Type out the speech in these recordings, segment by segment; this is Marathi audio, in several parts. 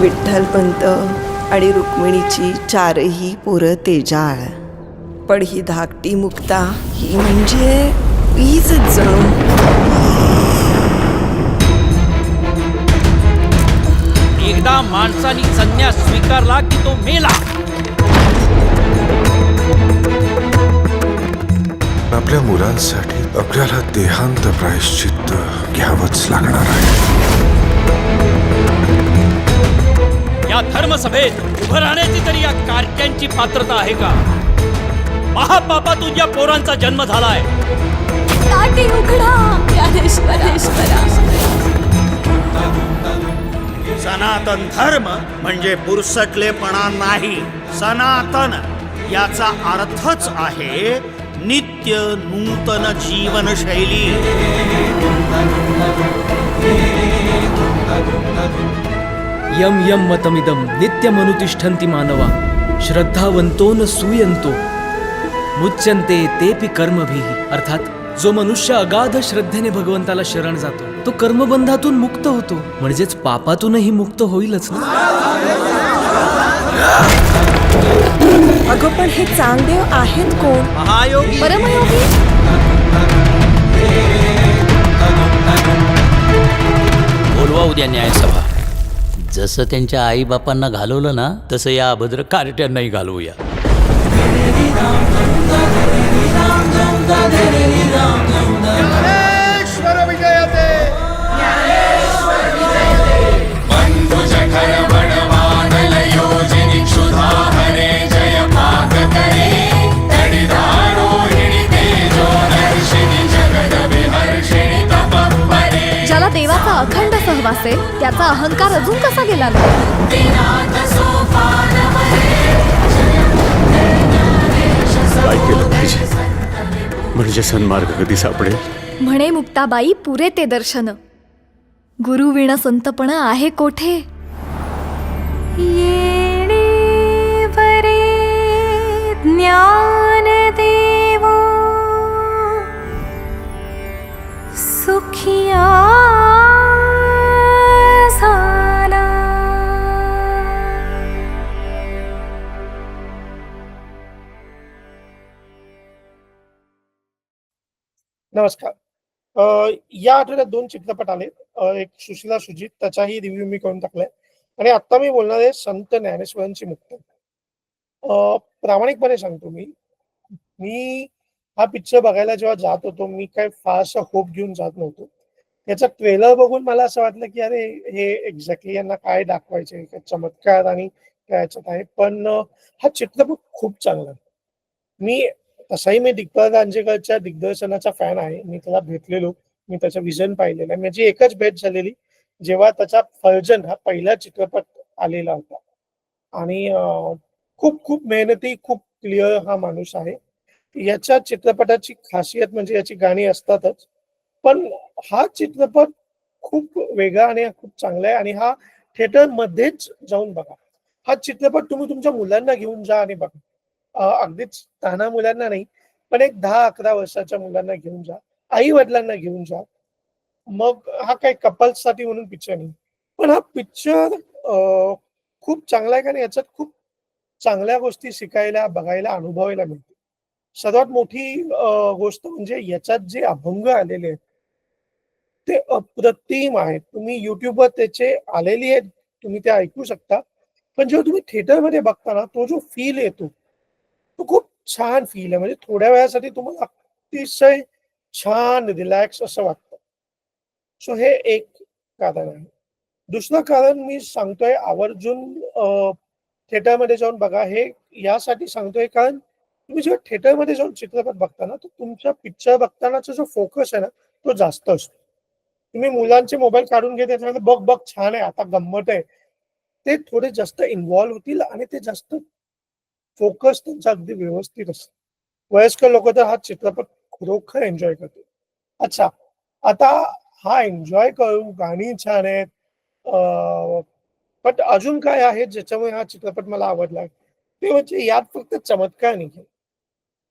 विठ्ठलपंत आणि रुक्मिणीची चारही पोरं तेजाळ. पण ही धाकटी मुक्ता ही म्हणजे वीज जणू. एकदा माणसाने संन्यास स्वीकारला की तो मेला? आपल्या मुलांसाठी आपल्याला देहांत प्रायश्चित्त घ्यावंच लागणार आहे. या धर्मसभेत उभं राहण्याची तरी या कार्ट्यांची पात्रता आहे का? महापापा तुझ्या पोरांचा जन्म झालाय. सनातन धर्म म्हणजे पुरसटलेपणा नाही. सनातन याचा अर्थच आहे नित्य नूतन जीवनशैली. यम यम मतमिदम नित्यमनुतिष्ठन्ति मानवा। श्रद्धावंतो न सूयंतो मुच्यन्ते तेपि कर्मभिः। अर्थात जो मनुष्य अगाध श्रद्धेने भगवंताला शरण जातो तो कर्मबंधातून मुक्त होतो। म्हणजेच पापातूनही मुक्त होईलच अगं पण हे चांगदेव आहेत कोण? महायोगी। परमयोगी? बोलवा उद्या न्यायसभा। जसं त्यांच्या आईबापांना घालवलं ना तसं या अभद्र कार्ट्यांनाही घालवूया Yeah. आहे त्याचा अहंकार अजून कसा गेला नाही? काय केलं पाहिजे म्हणजे सन्मार्ग कधी सापडेल? म्हणे मुक्ताबाई पुरे ते दर्शन. गुरु विण संतपण आहे कोठे? येणे वरे ज्ञान देवो सुखिया नमस्कार. या आठवड्यात दोन चित्रपट आले. एक सुशीला सुजित त्याचाही रिव्ह्यू मी करून टाकलाय. आणि आता मी बोलणार आहे संत ज्ञानेश्वरांची मुक्त. प्रामाणिकपणे सांगतो मी. मी हा पिक्चर बघायला जेव्हा जात होतो मी काय फारसा होप घेऊन जात नव्हतो. याचा ट्रेलर बघून मला असं वाटलं की अरे हे एक्झॅक्टली यांना काय दाखवायचे काय चमत्कार आणि काय याच्यात आहे. पण हा चित्रपट खूप चांगला आहे. मी तसाही मी दिग्पाल रांजेकरच्या दिग्दर्शनाचा फॅन आहे. मी त्याला भेटलेलो. मी त्याचं विजन पाहिलेलं आहे. माझी एकच भेट झालेली. जेव्हा त्याचा फर्जन हा पहिला चित्रपट आलेला होता. आणि खूप खूप मेहनती खूप क्लिअर हा माणूस आहे. याच्या चित्रपटाची खासियत म्हणजे याची गाणी असतातच. पण हा चित्रपट खूप वेगळा आणि खूप चांगला आहे. आणि हा थिएटर मध्येच जाऊन बघा. हा चित्रपट तुम्ही तुमच्या मुलांना घेऊन जा आणि बघा. अगदीच ताना मुलांना नाही पण एक दहा अकरा वर्षाच्या मुलांना घेऊन जा आई वडिलांना घेऊन जा. मग हा काही कपल्ससाठी म्हणून पिक्चर नाही. पण हा पिक्चर खूप चांगला आहे कारण याच्यात खूप चांगल्या गोष्टी शिकायला बघायला अनुभवायला मिळते सर्वात मोठी गोष्ट म्हणजे याच्यात जे अभंग आलेले आहेत ते अप्रतिम आहेत. तुम्ही युट्यूबवर त्याचे आलेली आहेत तुम्ही ते ऐकू शकता. पण जेव्हा तुम्ही थिएटरमध्ये बघता ना तो जो फील येतो तो खूप छान फील आहे. म्हणजे थोड्या वेळासाठी तुम्हाला अतिशय छान रिलॅक्स असं वाटतं. सो हे एक कारण आहे. दुसरं कारण मी सांगतोय आवर्जून थिएटरमध्ये जाऊन बघा. हे यासाठी सांगतोय कारण तुम्ही जेव्हा थिएटरमध्ये जाऊन चित्रपट बघता ना तर तुमच्या पिक्चर बघतानाचा जो फोकस आहे ना तो जास्त असतो. तुम्ही मुलांचे मोबाईल काढून घेत बघ बघ छान आहे आता गंमत आहे. ते थोडे जास्त इन्व्हॉल्व्ह होतील आणि ते जास्त फोकस त्यांचा अगदी व्यवस्थित असतो. वयस्कर लोक तर हा चित्रपट खरोखर एन्जॉय करतो अच्छा आता हा एन्जॉय करू गाणी छान आहेत. पण अजून काय आहे ज्याच्यामुळे हा चित्रपट मला आवडला? ते म्हणजे यात फक्त चमत्कार नाही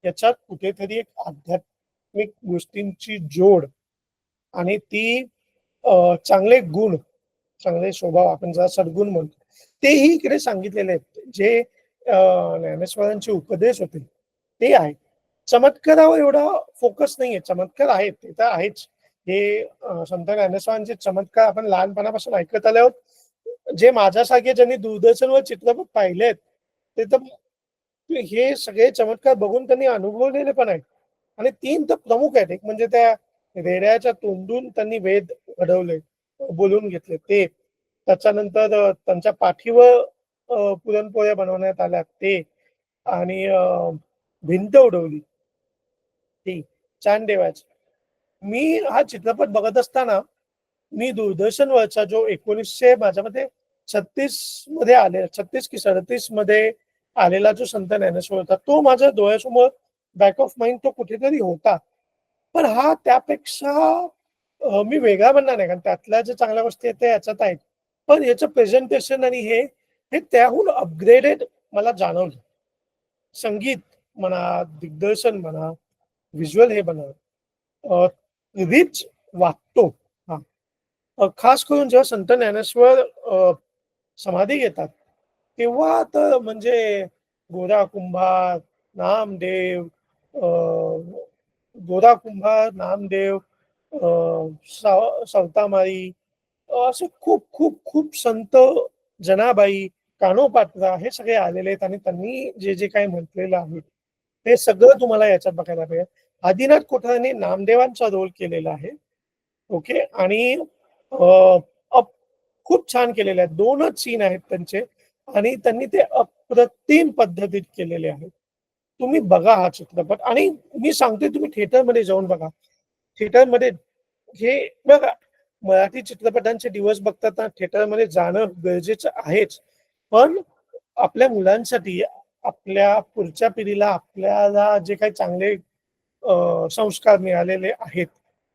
याच्यात कुठेतरी एक आध्यात्मिक गोष्टींची जोड आणि ती चांगले गुण चांगले स्वभाव आपण जरा सद्गुण म्हणतो तेही इकडे सांगितलेले आहेत. जे ज्ञानेश्वरांचे उपदेश होते. ते आहे चमत्कारावर एवढा फोकस नाहीये. चमत्कार आहेत. ते तर आहेच. हे संत ज्ञानेश्वरांचे चमत्कार आपण लहानपणापासून ऐकत आले आहोत. जे माझ्यासारखे ज्यांनी दूरदर्शनवर चित्रपट पाहिलेत ते तर हे सगळे चमत्कार बघून त्यांनी अनुभवलेले पण आहेत. आणि तीन तर प्रमुख आहेत. एक म्हणजे त्या रेड्याच्या तोंडून त्यांनी वेद घडवले बोलून घेतले. ते त्याच्यानंतर त्यांच्या पाठीवर पुरणपोळ्या बनवण्यात आल्या. ते आणि भिंत उडवली. ती चांदेवाची मी हा चित्रपट बघत असताना मी दूरदर्शनवरचा जो एकोणीसशे माझ्या मते छत्तीसमध्ये आले छत्तीस की सडतीसमध्ये आलेला जो संत ज्ञानेश्वर होता तो माझ्या डोळ्यासमोर बॅक ऑफ माइंड तो कुठेतरी होता. पण हा त्यापेक्षा मी वेगळा म्हणणार नाही कारण त्यातल्या ज्या चांगल्या गोष्टी आहेत त्या याच्यात आहेत. पण याचं प्रेझेंटेशन आणि हे हे त्याहून अपग्रेडेड मला जाणवलं. संगीत म्हणा दिग्दर्शन म्हणा व्हिज्युअल हे म्हणा रिच वाटतो. हा. खास करून जेव्हा संत ज्ञानेश्वर समाधी घेतात तेव्हा तर म्हणजे गोरा कुंभार नामदेव गोरा कुंभार नामदेव साव सावतामारी असे खूप खूप खूप संत जनाबाई कानोपात्रा हे सगळे आलेले आहेत आणि त्यांनी जे जे काही म्हटलेलं आहे ते सगळं तुम्हाला याच्यात बघायला मिळेल. आदिनाथ कोठाराने नामदेवांचा रोल केलेला आहे. ओके? आणि खूप छान केलेले आहेत. दोनच सीन आहेत त्यांचे. आणि त्यांनी ते अप्रतिम पद्धतीत केलेले आहेत. तुम्ही बघा हा चित्रपट. आणि मी सांगते तुम्ही थिएटरमध्ये जाऊन बघा. थिएटरमध्ये हे बघा मराठी चित्रपटांचे दिवस बघताना थिएटरमध्ये जाणं गरजेचं आहेच. पण आपल्या मुलांसाठी आपल्या पुढच्या पिढीला आपल्याला जे काही चांगले संस्कार मिळालेले आहेत.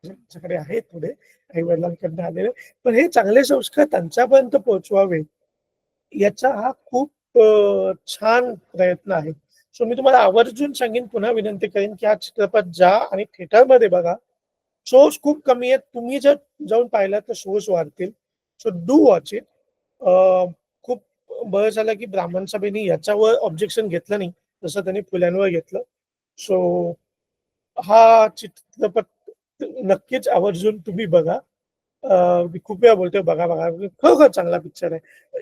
ज्यांच्याकडे आहेत थोडे आई वडिलांकडनं आलेले. पण हे चांगले संस्कार त्यांच्यापर्यंत पोहोचवावे याचा हा खूप छान प्रयत्न आहे. सो मी तुम्हाला आवर्जून सांगेन पुन्हा विनंती करेन की हा चित्रपट जा आणि थिएटरमध्ये बघा. शोज खूप कमी आहेत. तुम्ही जर जाऊन पाहिला तर शोज वाढतील. सो डू वॉच इट खूप बरं झालं की ब्राह्मण सभेने याच्यावर ऑब्जेक्शन घेतलं नाही जसं त्यांनी फुल्यांवर घेतलं. सो हा चित्रपट नक्कीच आवर्जून तुम्ही बघा. मी खूप वेळा बोलतोय बघा बघा. खरोखर चांगला पिक्चर आहे.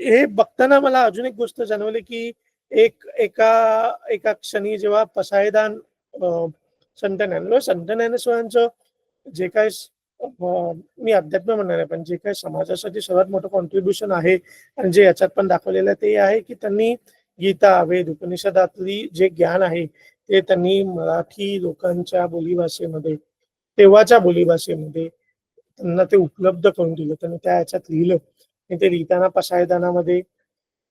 हे बघताना मला अजून एक गोष्ट जाणवली की एक एका एका क्षणी जेव्हा पसायदान संत ज्ञानेश्वर संत ज्ञानेश्वरांचं जे काय मी अध्यात्म म्हणणार आहे पण जे काही समाजासाठी सर्वात मोठं कॉन्ट्रीब्युशन आहे आणि जे याच्यात पण दाखवलेलं आहे ते आहे की त्यांनी गीता वेद उपनिषदातली जे ज्ञान आहे ते त्यांनी मराठी लोकांच्या बोलीभाषेमध्ये तेव्हाच्या बोलीभाषेमध्ये त्यांना ते उपलब्ध करून दिलं. त्यांनी त्या याच्यात लिहिलं. आणि ते लिहिताना पसायदानामध्ये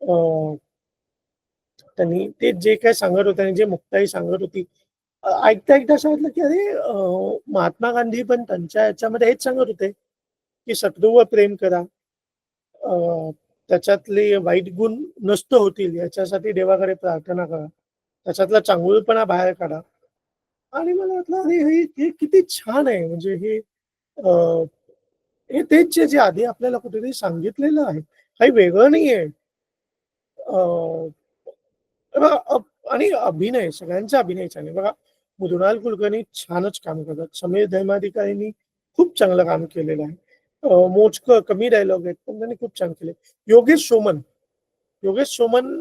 अं, त्यांनी ते जे काय सांगत होते आणि जे मुक्ताई सांगत होती ऐकता ऐकता असं की अरे महात्मा गांधी पण त्यांच्या याच्यामध्ये हेच सांगत होते की शत्रूवर प्रेम करा. अं, त्याच्यातले वाईट गुण नष्ट होतील याच्यासाठी देवाकडे प्रार्थना करा. त्याच्यातला चांगुलपणा बाहेर काढा. आणि मला वाटलं अरे हे हे किती छान आहे. म्हणजे हे हे तेच जे जे आधी आपल्याला कुठेतरी सांगितलेलं आहे. काही वेगळं नाही आहे आणि अभिनय सगळ्यांचा अभिनय छान बघा मृणाल कुलकर्णी छानच काम करतात समीर धर्माधिकारींनी खूप चांगलं काम केलेलं आहे मोजकं कमी डायलॉग आहेत पण त्यांनी खूप छान केले योगेश सोमन योगेश सोमन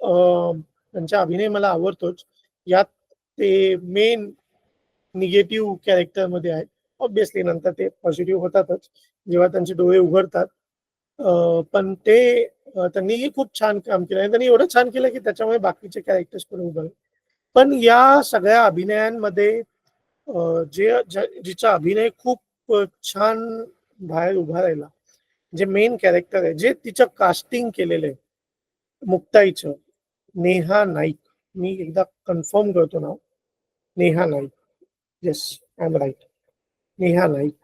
त्यांचा अभिनय मला आवडतोच यात ते मेन निगेटिव्ह कॅरेक्टरमध्ये आहेत ऑब्विसली नंतर ते पॉझिटिव्ह होतातच जेव्हा त्यांचे डोळे उघडतात पण ते त्यांनीही खूप छान काम केलं आणि त्यांनी एवढं छान केलं की त्याच्यामुळे बाकीचे कॅरेक्टर्स पण उभे पण या सगळ्या अभिनयांमध्ये जे जिचा अभिनय खूप छान बाहेर उभा राहिला जे मेन कॅरेक्टर आहे जे तिचं कास्टिंग केलेलं आहे मुक्ताईचं नेहा नाईक. मी एकदा कन्फर्म करतो नाव. Neha Naik. Yes I am right Neha Naik.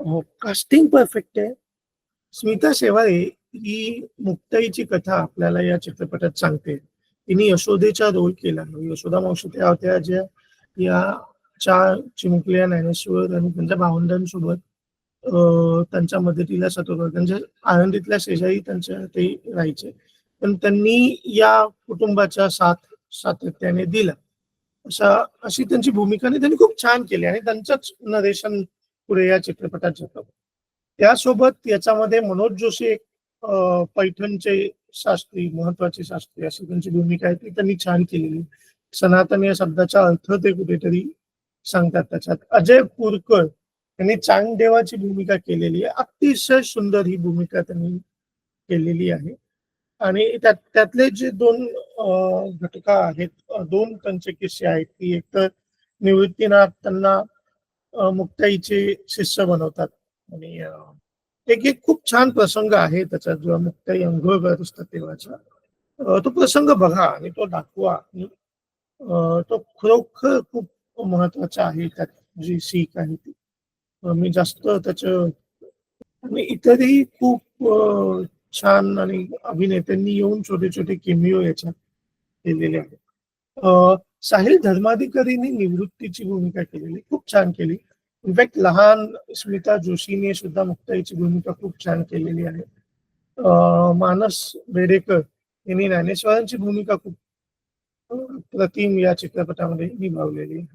हो, कास्टिंग परफेक्ट आहे. स्मिता शेवाळे ही मुक्ताईची कथा आपल्याला या चित्रपटात सांगते. तिने यशोदेचा रोल केला. यशोदा मावशी त्या होत्या ज्या या चार चिमुकल्या ज्ञानेश्वर आणि त्यांच्या भावंडांसोबत अं, त्यांच्या मदतीला सतत त्यांच्या आनंदीतल्या शेजारी त्यांच्या ते राहायचे. पण त्यांनी या कुटुंबाचा साथ सातत्याने दिला. अशा अशी त्यांची भूमिका त्यांनी खूप छान केली आणि त्यांचंच नरेशन पुढे या चित्रपटात जातं. त्यासोबत याच्यामध्ये मनोज जोशी एक पैठणचे शास्त्री महत्त्वाचे शास्त्री अशी त्यांची भूमिका आहे ती त्यांनी छान केलेली. सनातन या शब्दाचा अर्थ ते कुठेतरी सांगतात त्याच्यात. अजय पुरकर यांनी चांगदेवाची भूमिका केलेली आहे. अतिशय सुंदर ही भूमिका त्यांनी केलेली आहे. आणि त्यात त्यातले जे दोन घटका आहेत दोन त्यांचे किस्से आहेत की एक तर निवृत्तीनाथ त्यांना मुक्ताईचे शिष्य बनवतात. आणि एक एक खूप छान प्रसंग आहे त्याचा जेव्हा मुक्ताई अंघोळ करत असतात तेव्हाचा तो प्रसंग बघा आणि तो दाखवा. आणि, तो खरोखर खूप महत्त्वाचा आहे त्यात जी सीख आहे ती. मी जास्त त्याचं आणि इतरही खूप छान आणि अभिनेत्यांनी येऊन छोटे छोटे केमिओ याच्यात केलेले आहेत. साहिल धर्माधिकारीनी निवृत्तीची भूमिका केलेली खूप छान केली. इनफॅक्ट लहान स्मिता जोशीने सुद्धा मुक्ताईची भूमिका खूप छान केलेली आहे. मानस बेडेकर यांनी ज्ञानेश्वरांची भूमिका खूप प्रतिम या चित्रपटामध्ये निभावलेली आहे.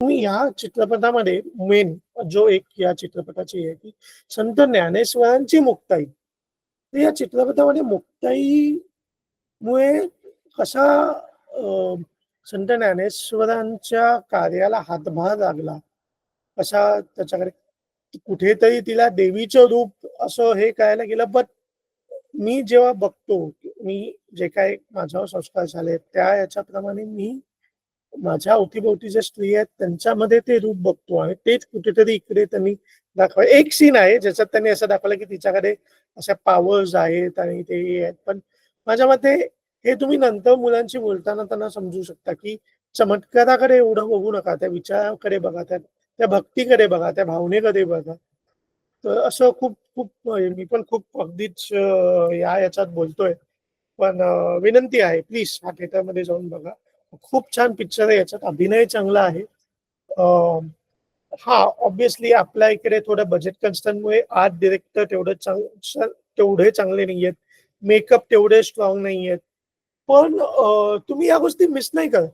तुम्ही या चित्रपटामध्ये मेन जो एक या चित्रपटाची आहे की संत ज्ञानेश्वरांची मुक्ताई. तर या चित्रपटामध्ये मुक्ताईमुळे कसा संत ज्ञानेश्वरांच्या कार्याला हातभार लागला? अशा त्याच्याकडे कुठेतरी तिला देवीचं रूप असं हे कळायला गेलं. बट मी जेव्हा बघतो मी जे काय माझ्यावर संस्कार झाले त्या याच्याप्रमाणे मी माझ्या अवतीभोवती ज्या स्त्री आहेत त्यांच्यामध्ये ते रूप बघतो आणि तेच कुठेतरी इकडे त्यांनी दाखवा एक सीन आहे ज्याच्यात त्यांनी असं दाखवलं की तिच्याकडे अशा पॉवर्स आहेत आणि ते आहेत. पण माझ्या मते हे तुम्ही नंतर मुलांशी बोलताना त्यांना समजू शकता की चमत्काराकडे एवढं बघू नका त्या विचाराकडे बघा त्या त्या भक्तीकडे बघा त्या भावनेकडे बघा. तर असं खूप खूप म्हणजे मी पण खूप अगदीच या याच्यात बोलतोय. पण विनंती आहे प्लीज हा थिएटरमध्ये जाऊन बघा. खूप छान पिक्चर आहे याच्यात अभिनय चांगला आहे. हा ऑब्विसली आपल्या इकडे थोडं बजेट कन्स्टंटमुळे आर्ट डिरेक्टर तेवढं चांग तेवढे चांगले नाही आहेत. मेकअप तेवढे स्ट्रॉंग नाही आहेत. पण तुम्ही या गोष्टी मिस नाही करत.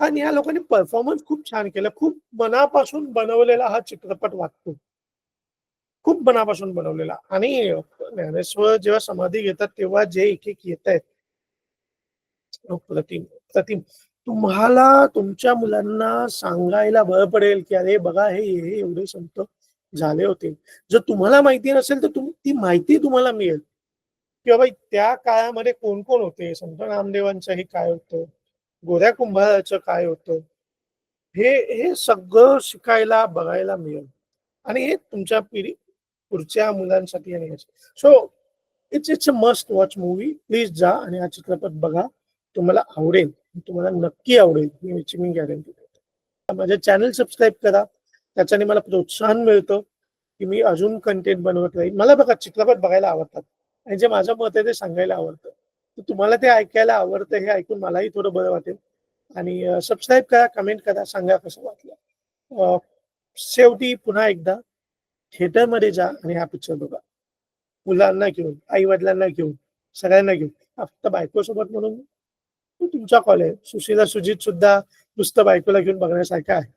कारण या लोकांनी परफॉर्मन्स खूप छान केला. खूप मनापासून बनवलेला हा चित्रपट वाटतो. खूप मनापासून बनवलेला. आणि ज्ञानेश्वर जेव्हा समाधी घेतात तेव्हा जे एक एक येत आहेत प्रतिम प्रतिम. तुम्हाला तुमच्या मुलांना सांगायला बरं पडेल की अरे बघा हे हे एवढे संत झाले होते. जर तुम्हाला माहिती नसेल तर तुम ती माहिती तुम्हाला मिळेल. की बाबा त्या काळामध्ये कोण कोण होते? संत नामदेवांचंही काय होतं? गोऱ्या कुंभाराचं काय होतं? हे हे सगळं शिकायला बघायला मिळेल. आणि हे तुमच्या पिढी पुढच्या मुलांसाठी आणि so it's it's a must watch movie please जा आणि हा चित्रपट बघा. तुम्हाला आवडेल. तुम्हाला नक्की आवडेल. याची मी गॅरंटी देतो. माझे चॅनल सबस्क्राईब करा. त्याच्याने मला प्रोत्साहन मिळतं की मी अजून कंटेंट बनवत राहील मला बघा चित्रपट बघायला आवडतात. आणि जे माझं मत आहे ते सांगायला आवडतं. तर तुम्हाला ते ऐकायला आवडतं हे ऐकून मलाही थोडं बरं वाटेल. आणि सबस्क्राईब करा कमेंट करा सांगा कसं वाटलं. शेवटी पुन्हा एकदा थिएटरमध्ये जा आणि हा पिक्चर बघा. मुलांना घेऊन आई वडिलांना घेऊन सगळ्यांना घेऊन. फक्त बायकोसोबत म्हणून तुमचा कॉल आहे सुशीला सुजित सुद्धा नुसतं बायकोला घेऊन बघण्यासारखं आहे.